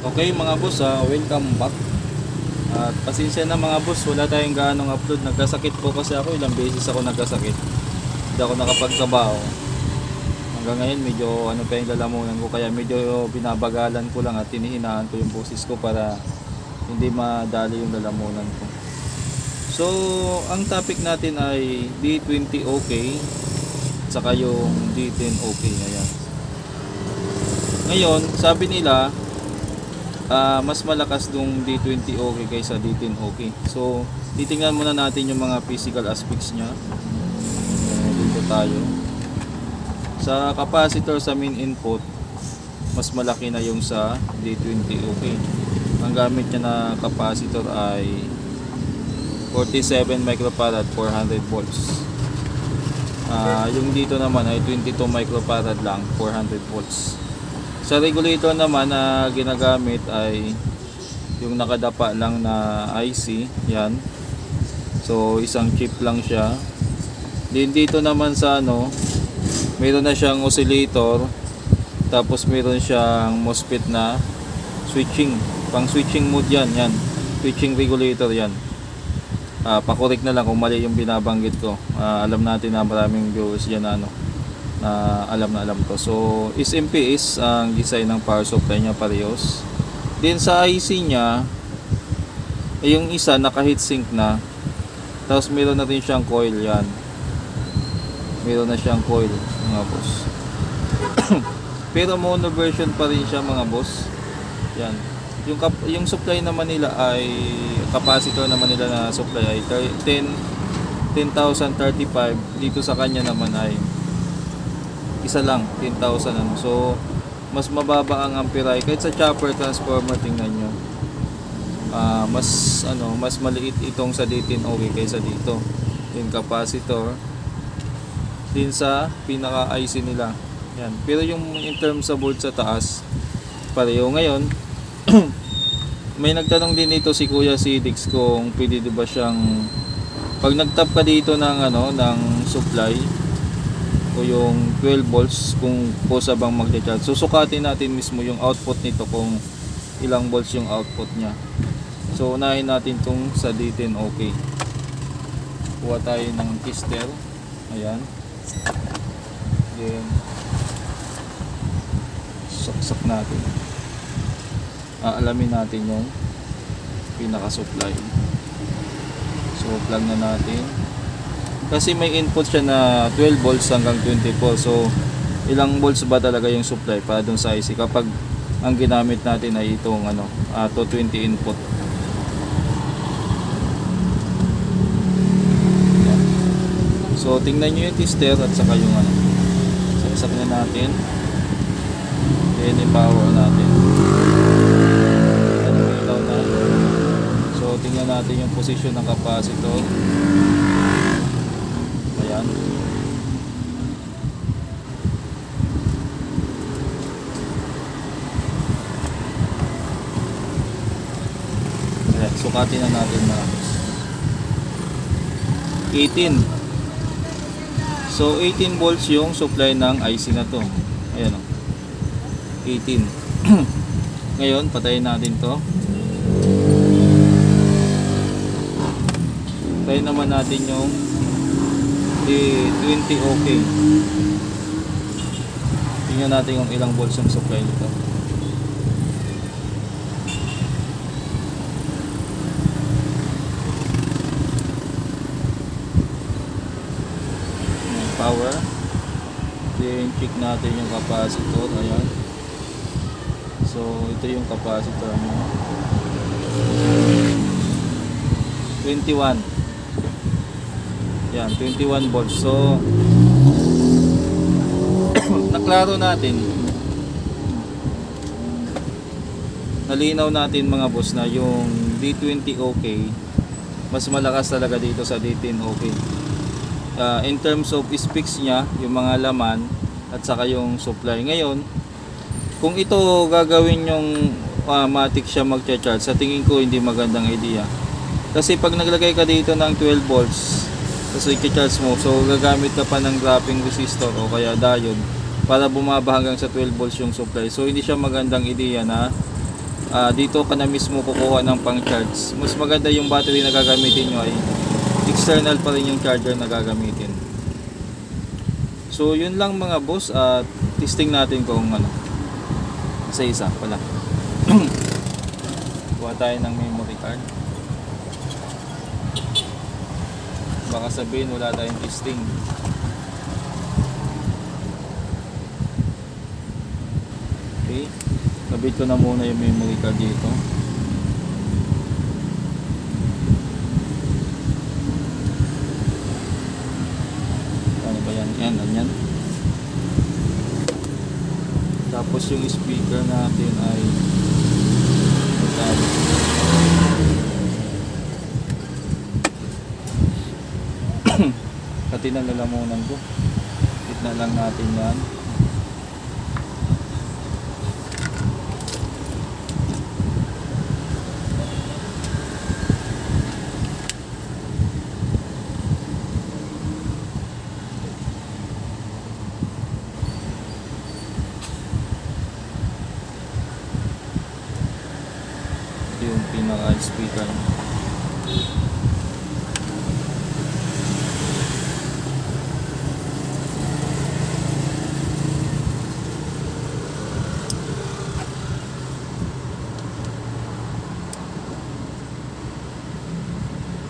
Okay mga boss, ah, welcome back. At pasensya na mga boss, wala tayong gaanong upload. Nagkasakit po kasi ako, ilang beses ako nagkasakit. Hindi ako nakapagtrabaho. Hanggang ngayon medyo ano pa yung lalamunan ko kaya medyo binabagalan ko lang at tinihinaan ko yung boses ko para hindi madali yung lalamunan ko. So, ang topic natin ay D20 okay saka yung D10 okay ayan. Ngayon, sabi nila ah, mas malakas yung D20 okay kaysa D10 okay. So, titingnan muna natin yung mga physical aspects niya. So, dito tayo. Sa capacitor sa main input, mas malaki na yung sa D20 okay. Ang gamit niya na capacitor ay 47 microfarad 400 volts. Ah, yung dito naman ay 22 microfarad lang 400 volts. Sa regulator naman na ginagamit ay yung nakadapa lang na IC, yan. So isang chip lang siya. Din dito naman sa ano, meron na siyang oscillator tapos meron siyang MOSFET na switching. Pang switching mode yan, yan. Switching regulator yan. Ah, pakorek na lang kung mali yung binabanggit ko. Ah, alam natin na maraming viewers dyan na ano, na alam na alam to. So, SMP is ang design ng power supply niya parehos. Then sa IC niya, yung isa naka heatsink na. Tapos meron na rin siyang coil yan. Meron na siyang coil mga boss. Pero mono version pa rin siya mga boss. Yan. Yung yung supply naman nila ay capacitor naman nila na supply ay thir- 10 10,035 dito sa kanya naman ay isa lang 10,000 ano. So mas mababa ang ampere kahit sa chopper transformer tingnan nyo. Ah, mas ano, mas maliit itong sa D10 okay kaysa dito. Yung capacitor din sa pinaka IC nila. Yan. Pero yung in terms sa volt sa taas, pareho ngayon. may nagtanong din dito si Kuya Sidix kung pwede ba siyang pag nagtap ka dito ng ano ng supply o yung 12 volts kung kusa bang magde-charge. Susukatin natin mismo yung output nito kung ilang volts yung output niya. So unahin natin tong sa D10 okay. Kuha tayo ng tester. Ayan. Then saksak natin. Aalamin natin yung pinaka-supply. So plug na natin. Kasi may input siya na 12 volts hanggang 24. So ilang volts ba talaga yung supply para dun sa IC kapag ang ginamit natin ay itong ano, ah, 220 input. So tingnan nyo yung tester at saka yung ano. Saksak na natin. Then i-power natin. Yan, ilaw na. So tingnan natin yung position ng capacitor. Ayan. Ayan, sukatin na natin mga boss. 18. So 18 volts yung supply ng IC na to. Ayan o. 18. Ngayon, patayin natin to. Patayin naman natin yung D20 okay. Tingnan natin kung ilang volts yung supply nito. Ayan, Power. Then check natin yung capacitor. Ayan. So ito yung capacitor mo. 21. Yan, 21 volts. So, naklaro natin. Nalinaw natin mga boss na yung D20 okay, mas malakas talaga dito sa D10 okay. Ah, in terms of specs niya, yung mga laman at saka yung supply. Ngayon, kung ito gagawin yung uh, matic siya magcha-charge, sa tingin ko hindi magandang idea. Kasi pag naglagay ka dito ng 12 volts, tapos i-charge mo, so gagamit ka pa ng dropping resistor o kaya diode para bumaba hanggang sa 12 volts yung supply. So hindi siya magandang ideya na ah, dito ka na mismo kukuha ng pang charge. Mas maganda yung battery na gagamitin nyo ay external pa rin yung charger na gagamitin. So yun lang mga boss at testing natin kung ano. Isa-isa pala. Kuha tayo ng memory card. Baka sabihin wala tayong testing. Okay. Kabit ko na muna yung memory card dito. Ano ba yan? Yan, yan. Yung speaker natin ay. Pati na lalamunan ko. Kitna lang natin yan. Ito yung pinaka speaker.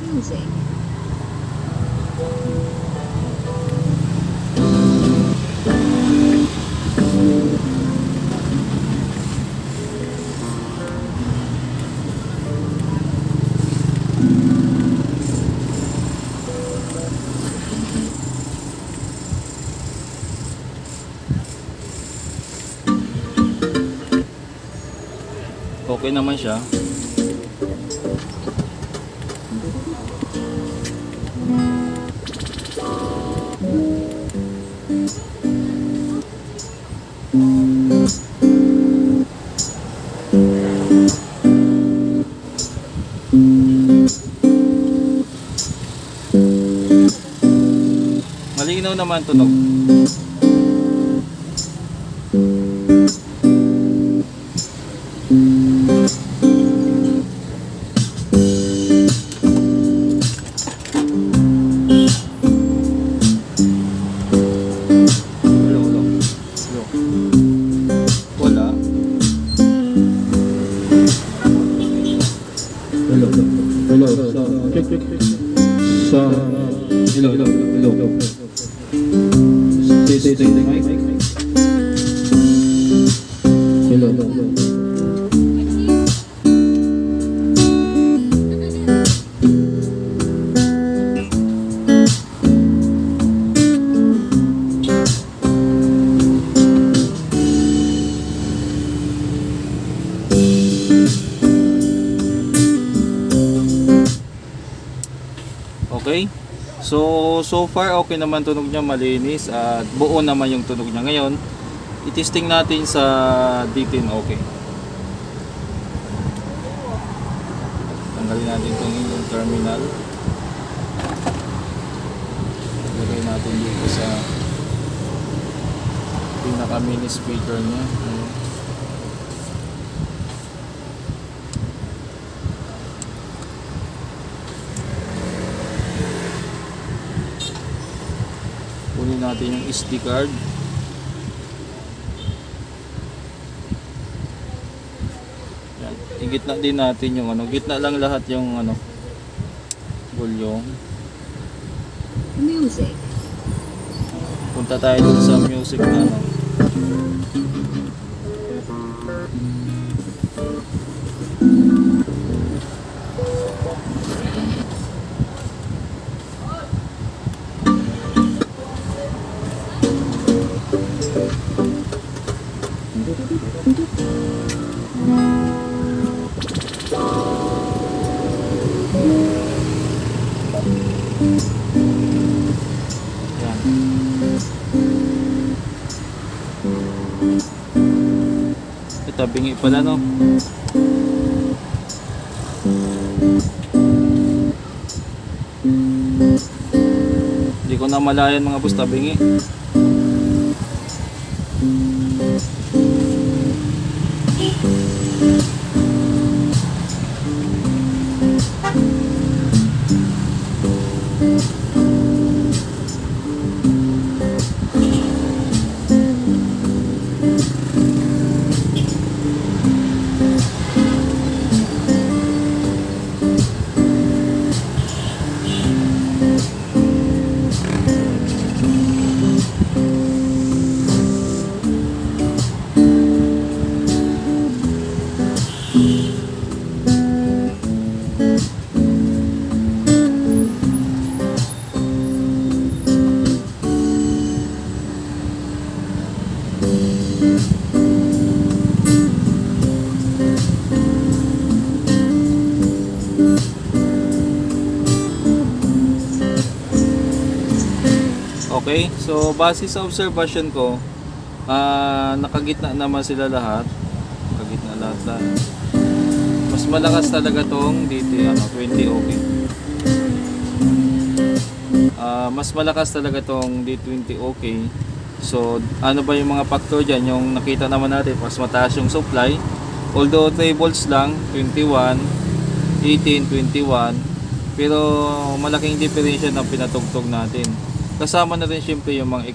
Music. Okay naman siya. Malinaw naman tunog. Sa check check check. Sa So, so far okay naman tunog niya malinis at buo naman yung tunog niya. Ngayon, itesting natin sa D10 okay. Tanggalin natin itong yung terminal. Lagay natin dito sa pinaka mini speaker niya. Ayan. Kunin natin yung SD card. Yan. Igitna din natin yung ano, gitna lang lahat yung ano volume. Music. Punta tayo dun sa music na ano. Ito, bingi pala no. Hindi ko na malayan mga boss, tabingi. Okay, so base sa observation ko, uh, nakagitna naman sila lahat. Nakagitna lahat lahat. Mas malakas talaga tong DT ano, 20 okay. Uh, mas malakas talaga tong D20 okay. So, ano ba yung mga factor dyan? Yung nakita naman natin, mas mataas yung supply. Although 3 volts lang, 21, 18, 21. Pero malaking diferensya ng pinatugtog natin. Kasama na rin syempre yung mga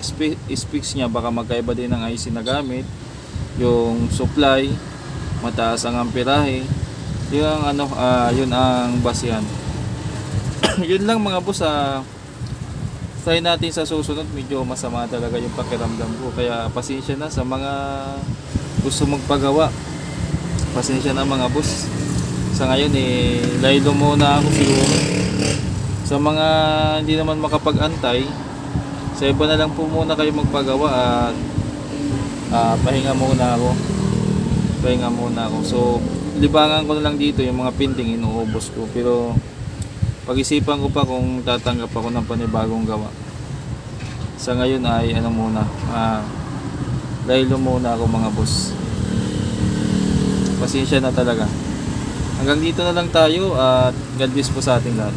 specs niya, baka magkaiba din ng IC na gamit. Yung supply, mataas ang amperahe. Yun ang ano, ah, yun ang basihan. yun lang mga boss, ah, try natin sa susunod medyo masama talaga yung pakiramdam ko kaya pasensya na sa mga gusto magpagawa pasensya na mga boss sa ngayon eh laylo muna ako siguro sa mga hindi naman makapag-antay sa iba na lang po muna kayo magpagawa at ah, pahinga muna ako pahinga muna ako so libangan ko na lang dito yung mga pending inuubos ko pero pag-isipan ko pa kung tatanggap ako ng panibagong gawa. Sa ngayon ay ano muna, ah, dahil muna ako mga boss. Pasensya na talaga. Hanggang dito na lang tayo at God bless po sa ating lahat.